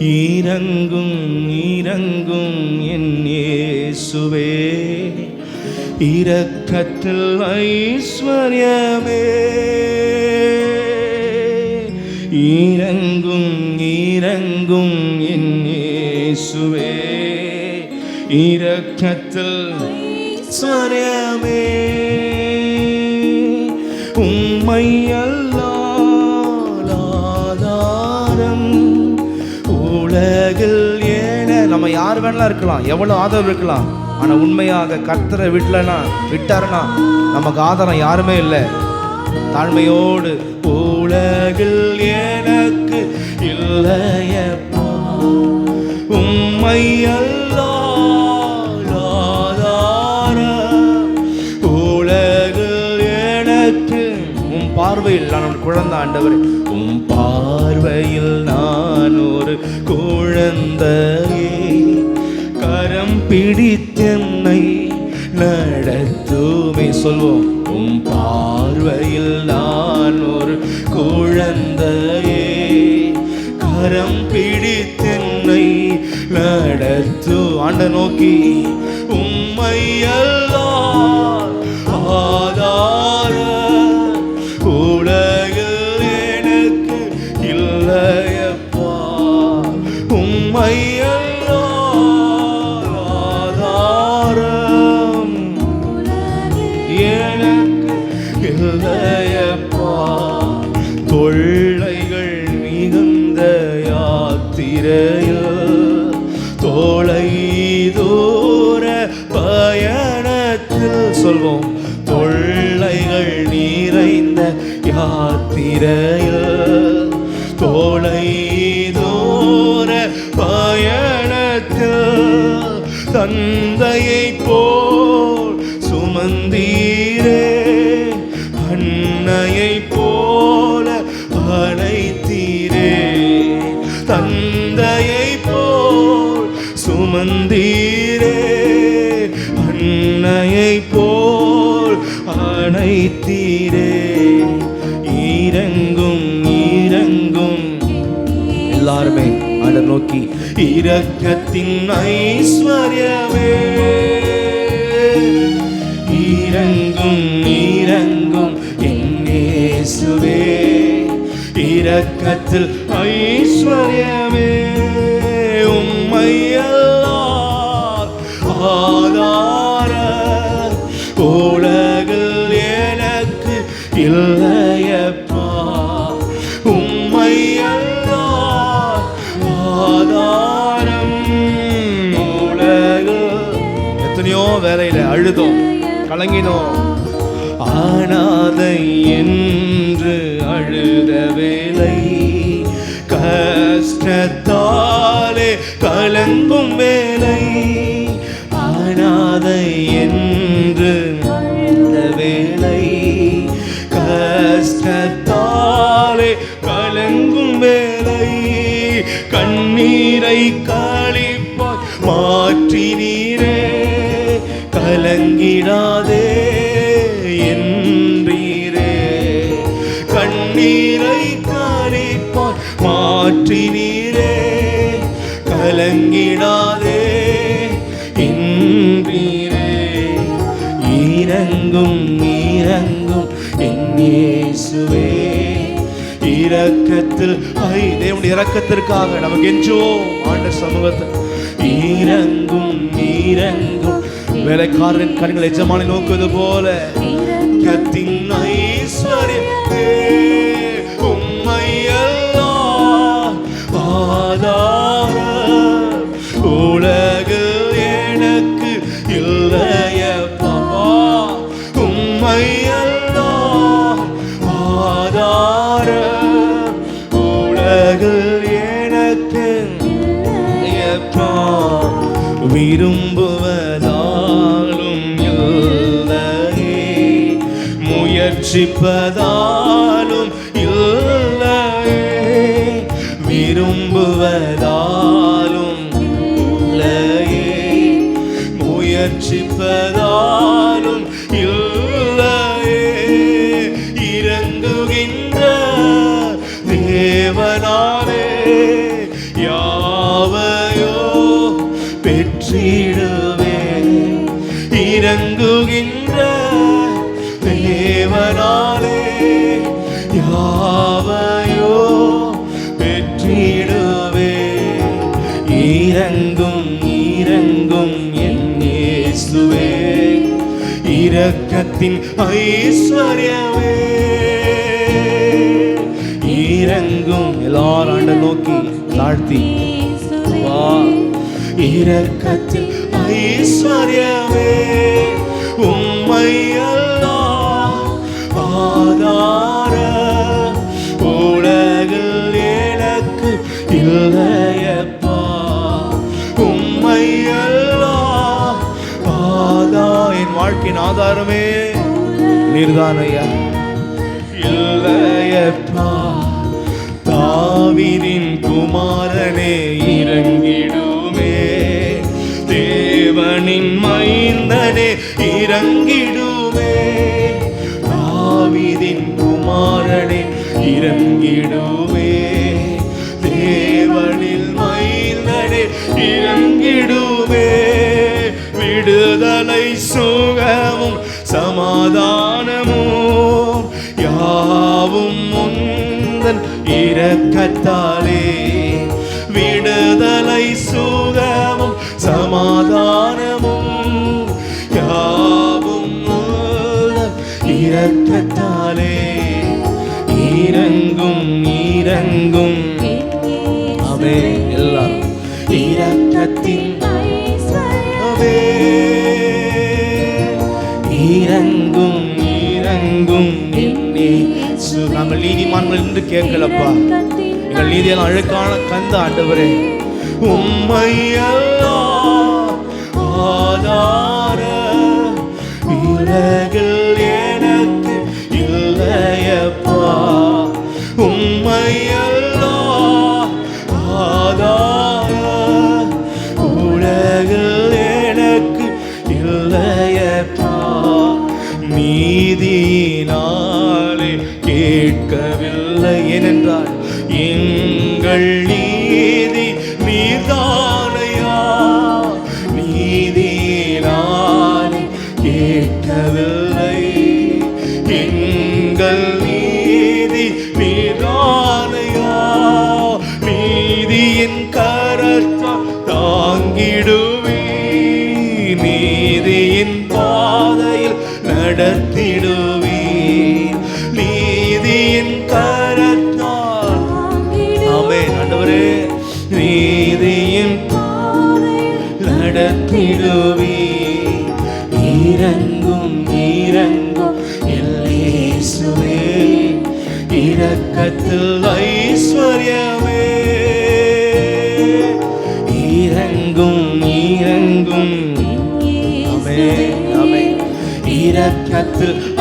இறங்கும் இறங்கும் என் இயேசுவே. இரக்கத்தில் ஐஸ்வர்யமே. இறங்கும் இறங்கும் என் இயேசுவே. இரக்கத்தில் ஐஸ்வர்யமே. உம்மையல் யார் வேணாலும் இருக்கலாம் எவ்வளோ ஆதரவு இருக்கலாம். ஆனால் உண்மையாக கர்த்தரை விடலனா விட்டாருன்னா நமக்கு ஆதாரம் யாருமே இல்லை. தாழ்மையோடு உலகில் எனக்கு இல்லையப்பா உம்மை அல்லால் உலகில் எனக்கு உம் பார்வையில் நான் ஒரு குழந்தை ஆண்டவர் உம் பார்வையில் பிடித்தென்னை நடத்துமே. சொல்வோம் உம் பார்வையில் நான் ஒரு குழந்தையே. கரம் பிடித்தென்னை நடத்து. ஆண்ட நோக்கி உம்மையல்ல இல்லையப்பா தொல்லைகள் மிகுந்த யாத்திரையில் தோளை தூர பயணத்தில் சொல்வோம். தொல்லைகள் நிறைந்த யாத்திரையில் தோளை தூர பயணத்தில் தந்தையை சுமந்தீரே அன்னையை போல் அணைத்தீரே. இறங்கும் இறங்கும். எல்லாருமே அட நோக்கி இரக்கத்தின் ஐஸ்வர்யமே. இறங்கும் ஈரங்கும் என்னேசுவே இரக்கத்தில் ஐஸ்வர்யமே. வேலையில கலங்கினோம். ஆனாதை என்று அழுத வேலை கஷ்டத்தாலே கலங்கும் வேலை ஆனாதை என்று அழுத வேலை கஷ்டத்தாலே கலங்கும் வேலை கண்ணீரை காளிப்பாய் மாற்றினீரே கலங்கிடாதே என்றீரே. கண்ணீரை காளிப்பாய் மாற்றினீரே. கலங்கிடாதே என்றீரே. இறங்கும் இறங்கும் என் இயேசுவே. இரக்கத்தில் ஐ தேவனுடைய இரக்கத்திற்காக நமக்கு என்றோ ஆண்ட சமூகத்தை இறங்கும் இறங்கும் வேலைக்காரரின் கண்கள் எஜமானை நோக்குவது போல. கத்தின் ஐஸ்வர்யத்தே உம்மை அல்லாஹ் ஆதார உலகில் எனக்கு இல்லையப்பா. உம்மை அல்லாஹ் ஆதார உலகில் எனக்கு இல்லையப்பா. விரும்புவதாலும் முயற்சிப்பதாலும் இல்லையே விரும்புவதாலும் இல்லையே முயற்சிப்பதால் இரக்கத்தின் ஐஸ்வர்யமே. இறங்கும் எல்லாரும் ஆண்ட நோக்கி தாழ்த்தி. வா. இரக்கத்தில் ஐஸ்வர்யமே. உம்மை அல்லாஹ் ஆதார. உலகில் எனக்கு இல்லையப்பா வாழ்க்கையின் ஆதாரமே நீர்தான் ஐயா. இல்லையப்பா தாவிதின் குமாரனே இறங்கிடுமே. தேவனின் மைந்தனே இறங்கிடுமே. தாவிரின் குமாரனே இறங்கிடுமே. தேவனில் மைந்தனே இறங்கிடுமே. விடுதலை சுகமும் இரக்கத்தாலே விடுதலை சுகமும் சமாதானமும் யாவும் இரக்கத்தாலே இறங்கும் இறங்கும். அவே எல்லாரும். இரக்கத்தின் அவே இறங்கும் இறங்கும். என்னே நாங்கள் நீதிமான்கள் என்று கேட்கலப்பா எங்கள் நீதியெல்லாம் அழுக்கான கந்த ஆண்டவரே உம்மை ஆதார உலகில் நீதியின் பாதையில் நடத்திடுவே நீதியின் கரத்தால். ஆமென். ஆண்டவரே நீதியின் நடத்திடுவே இறங்கும் இறங்கும் எல்லேசுவே இரக்கத்தில் ஐஸ்வர்யமே. இரக்கத்தில் ஐஸ்வர்யமே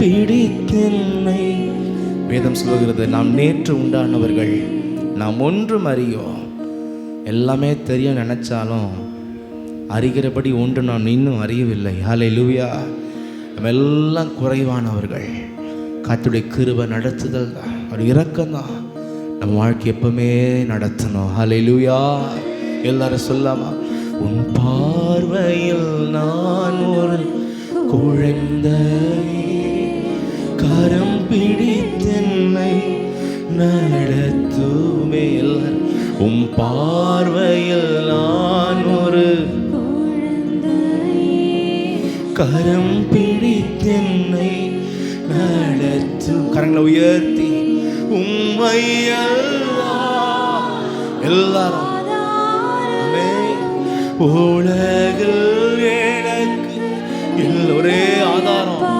பிடித்தென்னை. வேதம் சொல்கிறது நாம் நேற்று உண்டானவர்கள் நாம் ஒன்றும் அறியோம். எல்லாமே தெரியும் நினைச்சாலும் அறிகிறபடி ஒன்று நான் இன்னும் அறியவில்லை. ஹாலே லூயா நம்ம எல்லாம் குறைவானவர்கள். காத்துடைய கிருப நடத்துதல் தான். ஒரு இரக்கம் தான். நம்ம வாழ்க்கை எப்பவுமே நடத்தணும். ஹாலே லூயா எல்லாரும் சொல்லாமா? உன் பார்வையில் நான் ஒரு குழந்தை கரம் பிடித்தென்னை நடத்துமே உம் பார்வையில் நான் ஒரு கரம் பிடித்தென்னை நடத்தும் கரங்களை உயர்த்தி. உம்மை எல்லாரும். உலகில் எனக்கு இல்ல ஒரே ஆதாரம்.